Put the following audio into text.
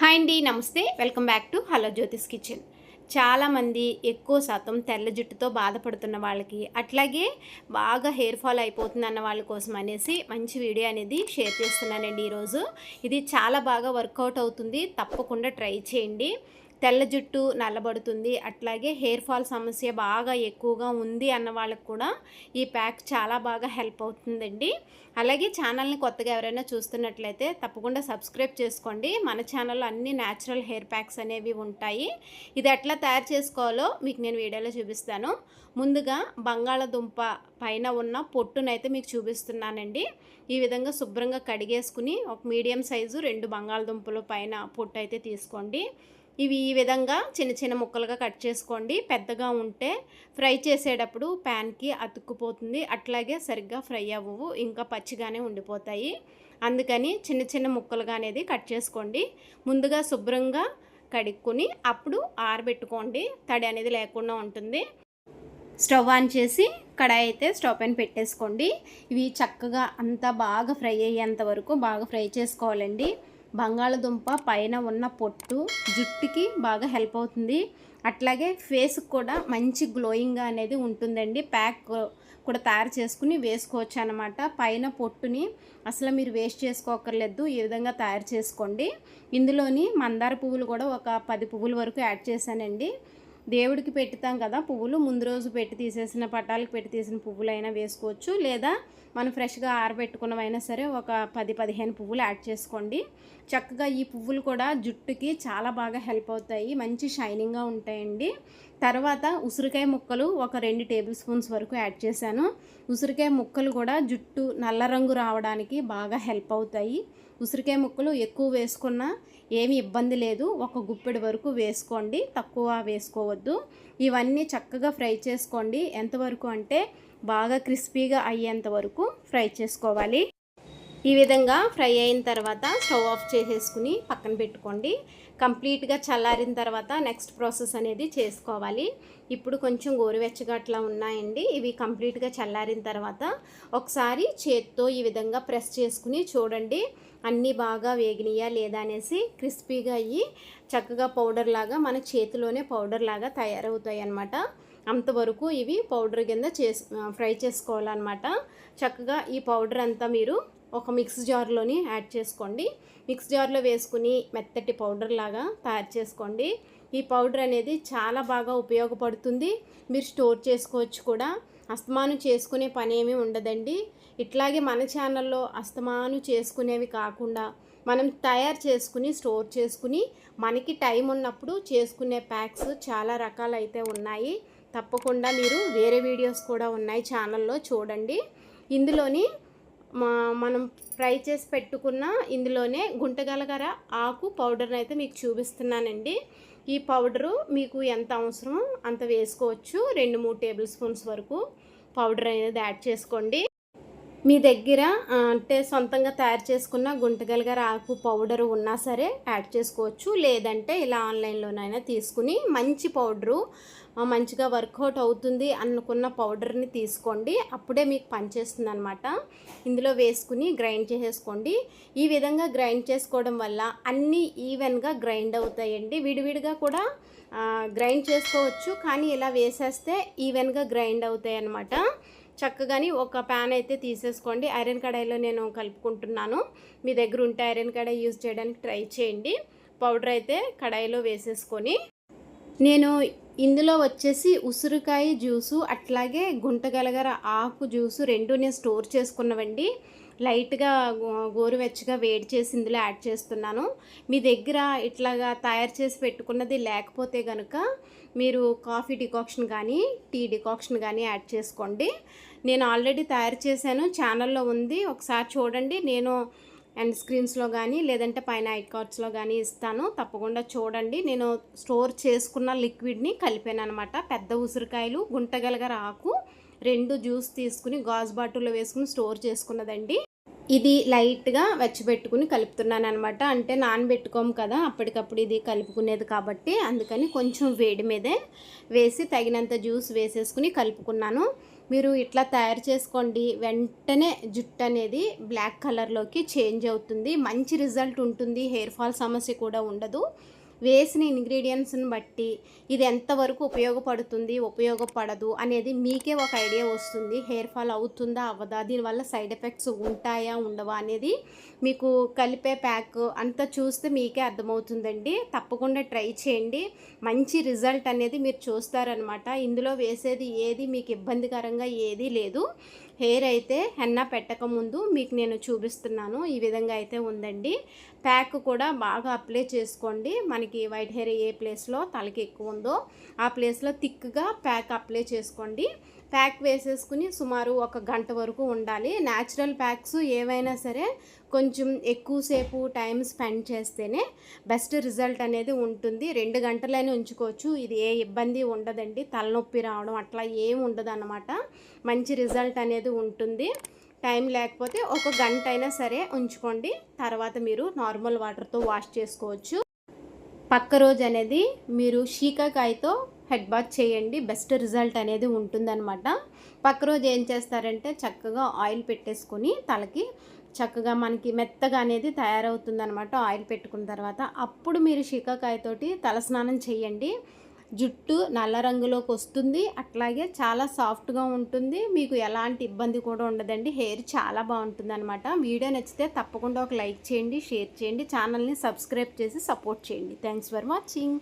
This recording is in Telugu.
హాయ్ అండి నమస్తే. Welcome back to hello Jyotish kitchen. చాలామంది ఎక్కువ శాతం తెల్ల జుట్టుతో బాధపడుతున్న వాళ్ళకి అట్లాగే బాగా హెయిర్ ఫాల్ అయిపోతుంది అన్న వాళ్ళ కోసం అనేసి మంచి వీడియో అనేది షేర్ చేస్తున్నానండి ఈరోజు. ఇది చాలా బాగా వర్కౌట్ అవుతుంది. తప్పకుండా ట్రై చేయండి. తెల్ల జుట్టు నల్లబడుతుంది. అట్లాగే హెయిర్ ఫాల్ సమస్య బాగా ఎక్కువగా ఉంది అన్న వాళ్ళకు కూడా ఈ ప్యాక్ చాలా బాగా హెల్ప్ అవుతుందండి. అలాగే ఛానల్ని కొత్తగా ఎవరైనా చూస్తున్నట్లయితే తప్పకుండా సబ్స్క్రైబ్ చేసుకోండి. మన ఛానల్లో అన్ని న్యాచురల్ హెయిర్ ప్యాక్స్ అనేవి ఉంటాయి. ఇది ఎట్లా తయారు చేసుకోవాలో మీకు నేను వీడియోలో చూపిస్తాను. ముందుగా బంగాళదుంప పైన ఉన్న పొట్టునైతే మీకు చూపిస్తున్నానండి. ఈ విధంగా శుభ్రంగా కడిగేసుకుని ఒక మీడియం సైజు రెండు బంగాళదుంపలు పైన పొట్టు అయితే తీసుకోండి. ఇవి ఈ విధంగా చిన్న చిన్న ముక్కలుగా కట్ చేసుకోండి. పెద్దగా ఉంటే ఫ్రై చేసేటప్పుడు ప్యాన్కి అతుక్కుపోతుంది. అట్లాగే సరిగ్గా ఫ్రై అవ్వవు. ఇంకా పచ్చిగానే ఉండిపోతాయి. అందుకని చిన్న చిన్న ముక్కలుగా అనేది కట్ చేసుకోండి. ముందుగా శుభ్రంగా కడుక్కొని అప్పుడు ఆరబెట్టుకోండి. తడి అనేది లేకుండా ఉంటుంది. స్టవ్ ఆన్ చేసి కడాయి అయితే స్టవ్ పైన పెట్టేసుకోండి. ఇవి చక్కగా అంతా బాగా ఫ్రై అయ్యేంత వరకు బాగా ఫ్రై చేసుకోవాలండి. బంగాళదుంప పైన ఉన్న పొట్టు జుట్టుకి బాగా హెల్ప్ అవుతుంది. అట్లాగే ఫేస్కి కూడా మంచి గ్లోయింగ్గా అనేది ఉంటుందండి. ప్యాక్ కూడా తయారు చేసుకుని వేసుకోవచ్చు అనమాట పైన పొట్టుని అసలు మీరు వేస్ట్ చేసుకోకర్లేదు ఈ విధంగా తయారు చేసుకోండి. ఇందులోని మందార పువ్వులు కూడా ఒక పది పువ్వుల వరకు యాడ్ చేశానండి. దేవుడికి పెట్టుతాం కదా పువ్వులు ముందు రోజు పెట్టి తీసేసిన పటాలకు పెట్టి తీసిన పువ్వులైనా వేసుకోవచ్చు. లేదా మనం ఫ్రెష్గా ఆరబెట్టుకున్నవైనా సరే ఒక పది పదిహేను పువ్వులు యాడ్ చేసుకోండి. చక్కగా ఈ పువ్వులు కూడా జుట్టుకి చాలా బాగా హెల్ప్ అవుతాయి. మంచి షైనింగ్గా ఉంటాయండి. తర్వాత ఉసిరికాయ ముక్కలు ఒక రెండు టేబుల్ స్పూన్స్ వరకు యాడ్ చేశాను. ఉసిరికాయ ముక్కలు కూడా జుట్టు నల్ల రంగు రావడానికి బాగా హెల్ప్ అవుతాయి. ఉసిరికాయ ముక్కలు ఎక్కువ వేసుకున్నా ఏమి ఇబ్బంది లేదు. ఒక గుప్పెడు వరకు వేసుకోండి. తక్కువ వేసుకోవద్దు. ఇవన్నీ చక్కగా ఫ్రై చేసుకోండి. ఎంతవరకు అంటే బాగా క్రిస్పీగా అయ్యేంత వరకు ఫ్రై చేసుకోవాలి. ఈ విధంగా ఫ్రై అయిన తర్వాత స్టవ్ ఆఫ్ చేసేసుకుని పక్కన పెట్టుకోండి. కంప్లీట్గా చల్లారిన తర్వాత నెక్స్ట్ ప్రాసెస్ అనేది చేసుకోవాలి. ఇప్పుడు కొంచెం గోరువెచ్చగా అట్లా ఉన్నాయండి. ఇవి కంప్లీట్గా చల్లారిన తర్వాత ఒకసారి చేత్తో ఈ విధంగా ప్రెస్ చేసుకుని చూడండి. అన్నీ బాగా వేగినాయా లేదా అనేసి క్రిస్పీగా అయ్యి చక్కగా పౌడర్ లాగా మన చేతిలోనే పౌడర్ లాగా తయారవుతాయి అన్నమాట. అంతవరకు ఇవి పౌడర్ కింద చేసు ఫ్రై చేసుకోవాలన్నమాట. చక్కగా ఈ పౌడర్ అంతా మీరు ఒక మిక్స్ జార్లోని యాడ్ చేసుకోండి. మిక్స్ జార్లో వేసుకుని మెత్తటి పౌడర్ లాగా తయారు చేసుకోండి. ఈ పౌడర్ అనేది చాలా బాగా ఉపయోగపడుతుంది. మీరు స్టోర్ చేసుకోవచ్చు కూడా. అస్తమాను చేసుకునే పని ఏమీ ఉండదండి. ఇట్లాగే మన ఛానల్లో అస్తమాను చేసుకునేవి కాకుండా మనం తయారు చేసుకుని స్టోర్ చేసుకుని మనకి టైం ఉన్నప్పుడు చేసుకునే ప్యాక్స్ చాలా రకాలైతే ఉన్నాయి. తప్పకుండా మీరు వేరే వీడియోస్ కూడా ఉన్నాయి ఛానల్లో చూడండి. ఇందులోని మనం ఫ్రై చేసి పెట్టుకున్న ఇందులోనే గుంటగలగర ఆకు పౌడర్ని అయితే మీకు చూపిస్తున్నానండి. ఈ పౌడరు మీకు ఎంత అవసరమో అంత వేసుకోవచ్చు. రెండు మూడు టేబుల్ స్పూన్స్ వరకు పౌడర్ అనేది యాడ్ చేసుకోండి. మీ దగ్గర అంటే సొంతంగా తయారు చేసుకున్న గుంటగలగర ఆకు పౌడర్ ఉన్నా సరే యాడ్ చేసుకోవచ్చు. లేదంటే ఇలా ఆన్లైన్లోనైనా తీసుకుని మంచి పౌడరు మంచిగా వర్కౌట్ అవుతుంది అనుకున్న పౌడర్ని తీసుకోండి. అప్పుడే మీకు పనిచేస్తుంది అనమాట ఇందులో వేసుకుని గ్రైండ్ చేసేసుకోండి. ఈ విధంగా గ్రైండ్ చేసుకోవడం వల్ల అన్నీ ఈవెన్గా గ్రైండ్ అవుతాయండి. విడివిడిగా కూడా గ్రైండ్ చేసుకోవచ్చు. కానీ ఇలా వేసేస్తే ఈవెన్గా గ్రైండ్ అవుతాయి అన్నమాట చక్కగాని ఒక ప్యాన్ అయితే తీసేసుకోండి. ఐరన్ కడాయిలో నేను కలుపుకుంటున్నాను. మీ దగ్గర ఉంటే ఐరన్ కడాయి యూజ్ చేయడానికి ట్రై చేయండి. పౌడర్ అయితే కడాయిలో వేసేసుకొని నేను ఇందులో వచ్చేసి ఉసిరికాయ జ్యూసు అట్లాగే గుంటగలగర ఆకు జ్యూసు రెండు నేను స్టోర్ చేసుకున్నవండి. లైట్గా గోరువెచ్చగా వేడి చేసి ఇందులో యాడ్ చేస్తున్నాను. మీ దగ్గర ఇట్లాగా తయారు చేసి పెట్టుకున్నది లేకపోతే కనుక మీరు కాఫీ డికాక్షన్ కానీ టీ డికాక్షన్ కానీ యాడ్ చేసుకోండి. నేను ఆల్రెడీ తయారు చేశాను. ఛానల్లో ఉంది. ఒకసారి చూడండి. నేను అండ్ స్క్రీన్స్లో కానీ లేదంటే పైన ఐట్ కార్డ్స్లో కానీ ఇస్తాను. తప్పకుండా చూడండి. నేను స్టోర్ చేసుకున్న లిక్విడ్ని కలిపాను అనమాట పెద్ద ఉసిరికాయలు గుంటగలగర ఆకు రెండు జ్యూస్ తీసుకుని గాజు బాటిల్లో వేసుకుని స్టోర్ చేసుకున్నదండి. ఇది లైట్గా వెచ్చబెట్టుకుని కలుపుతున్నాను అనమాట అంటే నానబెట్టుకోము కదా అప్పటికప్పుడు ఇది కలుపుకునేది కాబట్టి అందుకని కొంచెం వేడి మీదే వేసి తగినంత జ్యూస్ వేసేసుకుని కలుపుకున్నాను. మీరు ఇట్లా తయారు చేసుకోండి వెంటనే జుట్టు అనేది బ్లాక్ కలర్లోకి చేంజ్ అవుతుంది. మంచి రిజల్ట్ ఉంటుంది హెయిర్ ఫాల్ సమస్య కూడా ఉండదు. వేసిన ఇంగ్రీడియంట్స్ని బట్టి ఇది ఎంతవరకు ఉపయోగపడుతుంది ఉపయోగపడదు అనేది మీకే ఒక ఐడియా వస్తుంది. హెయిర్ ఫాల్ అవుతుందా అవ్వదా దీనివల్ల సైడ్ ఎఫెక్ట్స్ ఉంటాయా ఉండవా అనేది మీకు కలిపే ప్యాక్ అంతా చూస్తే మీకే అర్థమవుతుందండి. తప్పకుండా ట్రై చేయండి. మంచి రిజల్ట్ అనేది మీరు చూస్తారనమాట. ఇందులో వేసేది ఏది మీకు ఇబ్బందికరంగా ఏదీ లేదు. హెయిర్ అయితే హెన్నా పెట్టకముందు మీకు నేను చూపిస్తున్నాను. ఈ విధంగా అయితే ఉందండి. ప్యాక్ కూడా బాగా అప్లై చేసుకోండి. మనకి వైట్ హెయిర్ ఏ ప్లేస్లో తలకి ఎక్కువ ఉందో ఆ ప్లేస్లో థిక్గా ప్యాక్ అప్లై చేసుకోండి. ప్యాక్ వేసేసుకుని సుమారు ఒక గంట వరకు ఉండాలి. న్యాచురల్ ప్యాక్స్ ఏవైనా సరే కొంచెం ఎక్కువసేపు టైం స్పెండ్ చేస్తేనే బెస్ట్ రిజల్ట్ అనేది ఉంటుంది. రెండు గంటలైనా ఉంచుకోవచ్చు. ఇది ఏ ఇబ్బంది ఉండదండి. తలనొప్పి రావడం అట్లా ఏం ఉండదు అనమాట మంచి రిజల్ట్ అనేది ఉంటుంది. టైం లేకపోతే ఒక గంట అయినా సరే ఉంచుకోండి. తర్వాత మీరు నార్మల్ వాటర్తో వాష్ చేసుకోవచ్చు. పక్క రోజు అనేది మీరు షీకాకాయతో హెడ్ బాత్ చేయండి. బెస్ట్ రిజల్ట్ అనేది ఉంటుందన్నమాట. పక్క రోజు ఏం చేస్తారంటే చక్కగా ఆయిల్ పెట్టేసుకొని తలకి చక్కగా మనకి మెత్తగా అనేది తయారవుతుందనమాట ఆయిల్ పెట్టుకున్న తర్వాత. అప్పుడు మీరు షికాకాయతోటి తలస్నానం చేయండి జుట్టు నల్ల రంగులోకి వస్తుంది. అట్లాగే చాలా సాఫ్ట్గా ఉంటుంది. మీకు ఎలాంటి ఇబ్బంది కూడా ఉండదండి. హెయిర్ చాలా బాగుంటుంది అనమాట వీడియో నచ్చితే తప్పకుండా ఒక లైక్ చేయండి షేర్ చేయండి. ఛానల్ని సబ్స్క్రైబ్ చేసి సపోర్ట్ చేయండి. Thanks for watching.